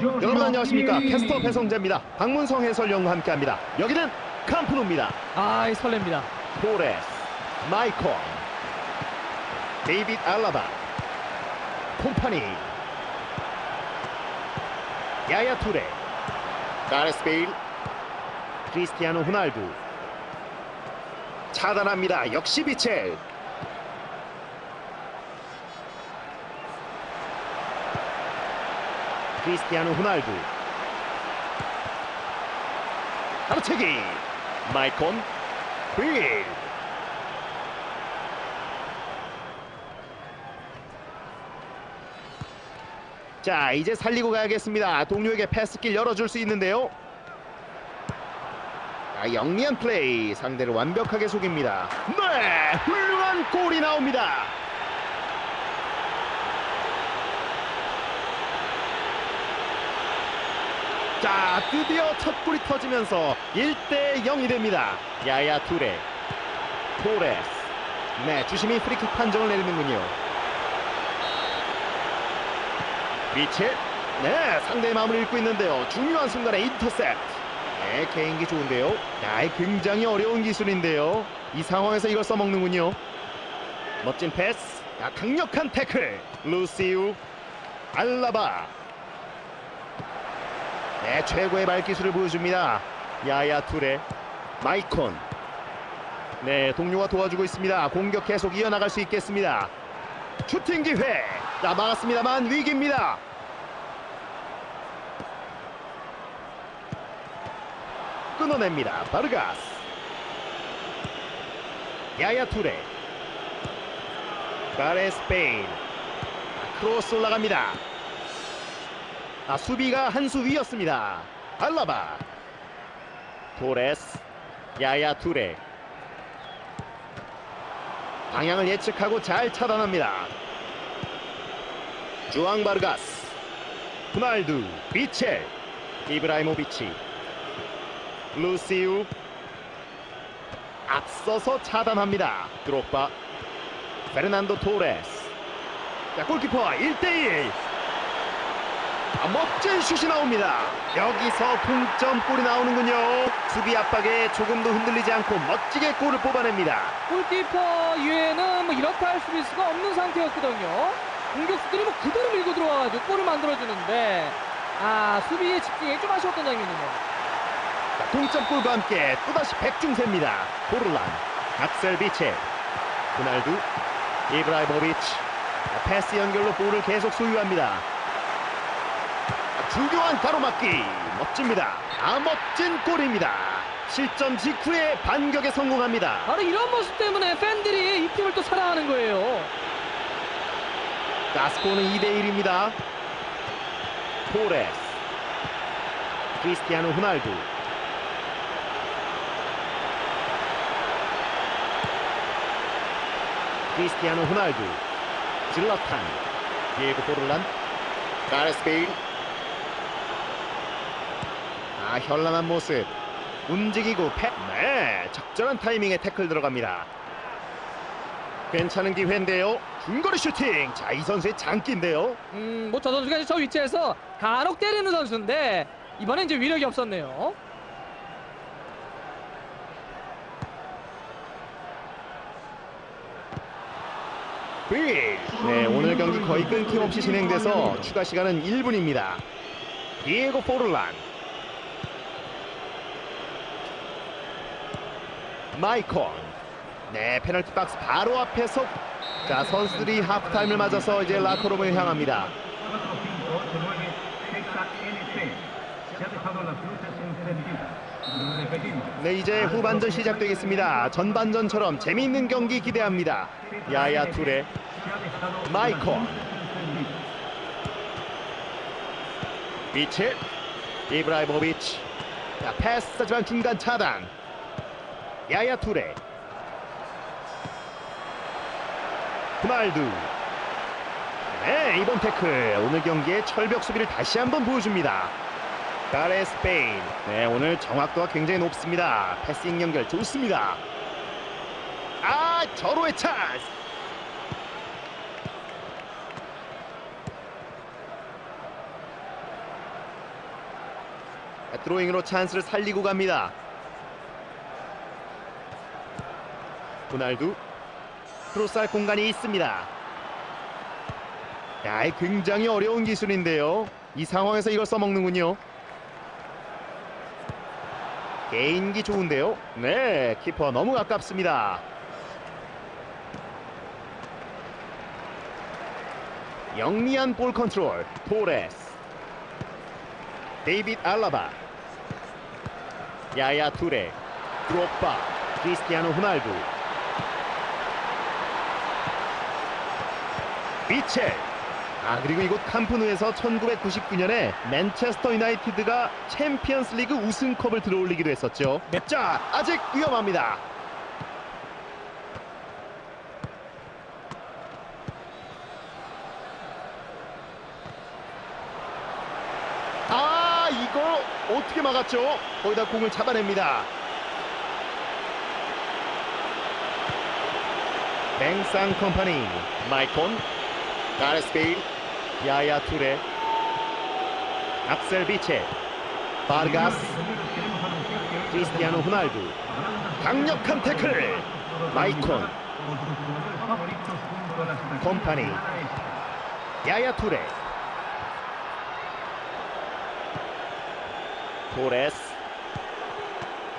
여러분 안녕하십니까? 캐스터 배성재입니다. 박문성 해설위원과 함께합니다. 여기는 캄프노입니다. 아, 이 설렙니다. 포레스 마이콜 데이빗 알라바 콤파니 야야 투레 가레스 베일 크리스티아노 호날두. 차단합니다. 역시 비첼 크리스티아노 호날두. 가로채기. 마이콘 빌자 이제 살리고 가야겠습니다. 동료에게 패스길 열어줄 수 있는데요. 자, 영리한 플레이. 상대를 완벽하게 속입니다. 네 훌륭한 골이 나옵니다 자 드디어 첫 골이 터지면서 1대 0이 됩니다. 야야 투레 토레스. 네 주심이 프리킥 판정을 내리는군요. 미첼? 네 상대의 마음을 읽고 있는데요. 중요한 순간에 인터셉트. 네 개인기 좋은데요. 야, 굉장히 어려운 기술인데요. 이 상황에서 이걸 써먹는군요. 멋진 패스. 야, 강력한 태클. 루시우 알라바 네 최고의 발기술을 보여줍니다. 야야 투레 마이콘. 네 동료가 도와주고 있습니다. 공격 계속 이어나갈 수 있겠습니다. 슈팅 기회. 자 막았습니다만 위기입니다. 끊어냅니다. 바르가스. 야야 투레 가레스 베인. 크로스 올라갑니다 아, 수비가 한 수 위였습니다. 알라바. 토레스 야야 투레. 방향을 예측하고 잘 차단합니다. 주앙 바르가스 후날두 비첼 이브라이모비치. 루시우. 앞서서 차단합니다. 드록바 페르난도 토레스. 자 골키퍼 1대1 아, 멋진 슛이 나옵니다 여기서 동점골이 나오는군요 수비 압박에 조금도 흔들리지 않고 멋지게 골을 뽑아냅니다 골키퍼 이외에는 뭐 이렇다 할 수비수가 없는 상태였거든요. 공격수들이 뭐 그대로 밀고 들어와가지고 골을 만들어주는데 아 수비에 집중이 좀 아쉬웠던 장면이네요. 자, 동점골과 함께 또다시 백중세입니다. 보르란, 악셀 비체, 호날두, 이브라이모비치 자, 패스 연결로 볼을 계속 소유합니다. 자, 중요한 가로막기 멋집니다. 아 멋진 골입니다. 실점 직후에 반격에 성공합니다. 바로 이런 모습 때문에 팬들이 이 팀을 또 사랑하는 거예요. 가스코는 2대1입니다. 토레스, 크리스티아노 호날두, 크리스티아노 호날두, 질러탄, 디에고 포르란, 가레스 베일. 아 현란한 모습, 움직이고 패. 네, 적절한 타이밍에 태클 들어갑니다. 괜찮은 기회인데요. 중거리 슈팅. 자, 이 선수의 장기인데요. 음, 뭐 저 선수가 저 위치에서 간혹 때리는 선수인데 이번엔 이제 위력이 없었네요. 빌. 네, 오늘 경기 거의 끊김없이 진행돼서 추가 시간은 1분입니다. 디에고 포르란. 마이콘. 네, 페널티 박스 바로 앞에서 자, 선수들이 하프타임을 맞아서 이제 라커룸을 향합니다. 네, 이제 후반전 시작되겠습니다. 전반전처럼 재미있는 경기 기대합니다. 야야 투레, 마이콘, 비치, 이브라이모비치. 자, 패스 하지만 중간 차단. 야야 투레, 호날두. 네, 이번 태클 오늘 경기의 철벽 수비를 다시 한번 보여줍니다. 가레스 베인. 네, 오늘 정확도가 굉장히 높습니다. 패싱 연결 좋습니다. 아, 절호의 찬스. 드로잉으로 찬스를 살리고 갑니다. 호날두 크로스할 공간이 있습니다. 야, 이 굉장히 어려운 기술인데요. 이 상황에서 이걸 써먹는군요. 개인기 좋은데요. 네, 키퍼 너무 가깝습니다. 영리한 볼 컨트롤 토레스 데이빗 알라바 야야 투레 드롭바 크리스티아노 호날두 비첼 아 그리고 이곳 캄프누에서 1999년에 맨체스터 유나이티드가 챔피언스 리그 우승컵을 들어올리기도 했었죠. 자 아직 위험합니다. 아 이걸 어떻게 막았죠? 거기다 공을 잡아냅니다. 뱅상 컴퍼니. 마이콘 가레스 베일 야야 투레 악셀 비체 바르가스 크리스티아노 호날두. 강력한 태클 마이콘. 컴퍼니. 야야 투레. 토레스.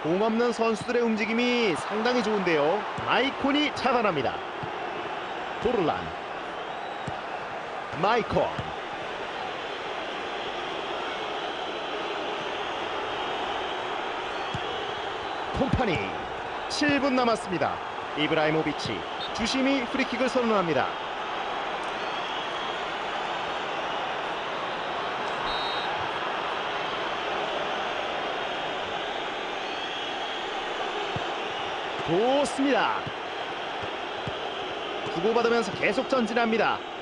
공 없는 선수들의 움직임이 상당히 좋은데요. 마이콘이 차단합니다. 도르란 마이콘 콤파니 7분 남았습니다 이브라이모비치 주심이 프리킥을 선언합니다 좋습니다. 주고받으면서 계속 전진합니다.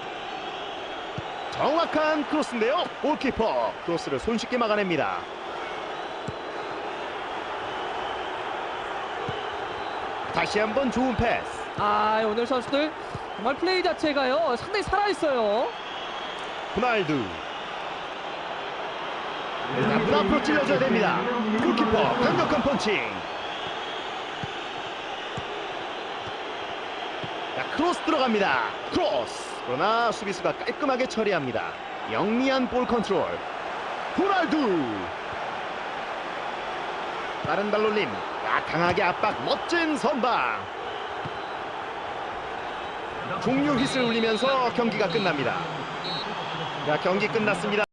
정확한 크로스인데요. 골키퍼 크로스를 손쉽게 막아냅니다. 다시 한번 좋은 패스. 아 오늘 선수들 정말 플레이 자체가요 상당히 살아있어요. 호날두. 자, 문 앞으로 찔러줘야 됩니다. 골키퍼 강력한 펀칭. 자, 크로스 들어갑니다. 크로스. 그러나 수비수가 깔끔하게 처리합니다. 영리한 볼 컨트롤. 호날두. 빠른 발놀림. 야, 강하게 압박. 멋진 선방. 종료 휘슬 울리면서 경기가 끝납니다. 자, 경기 끝났습니다.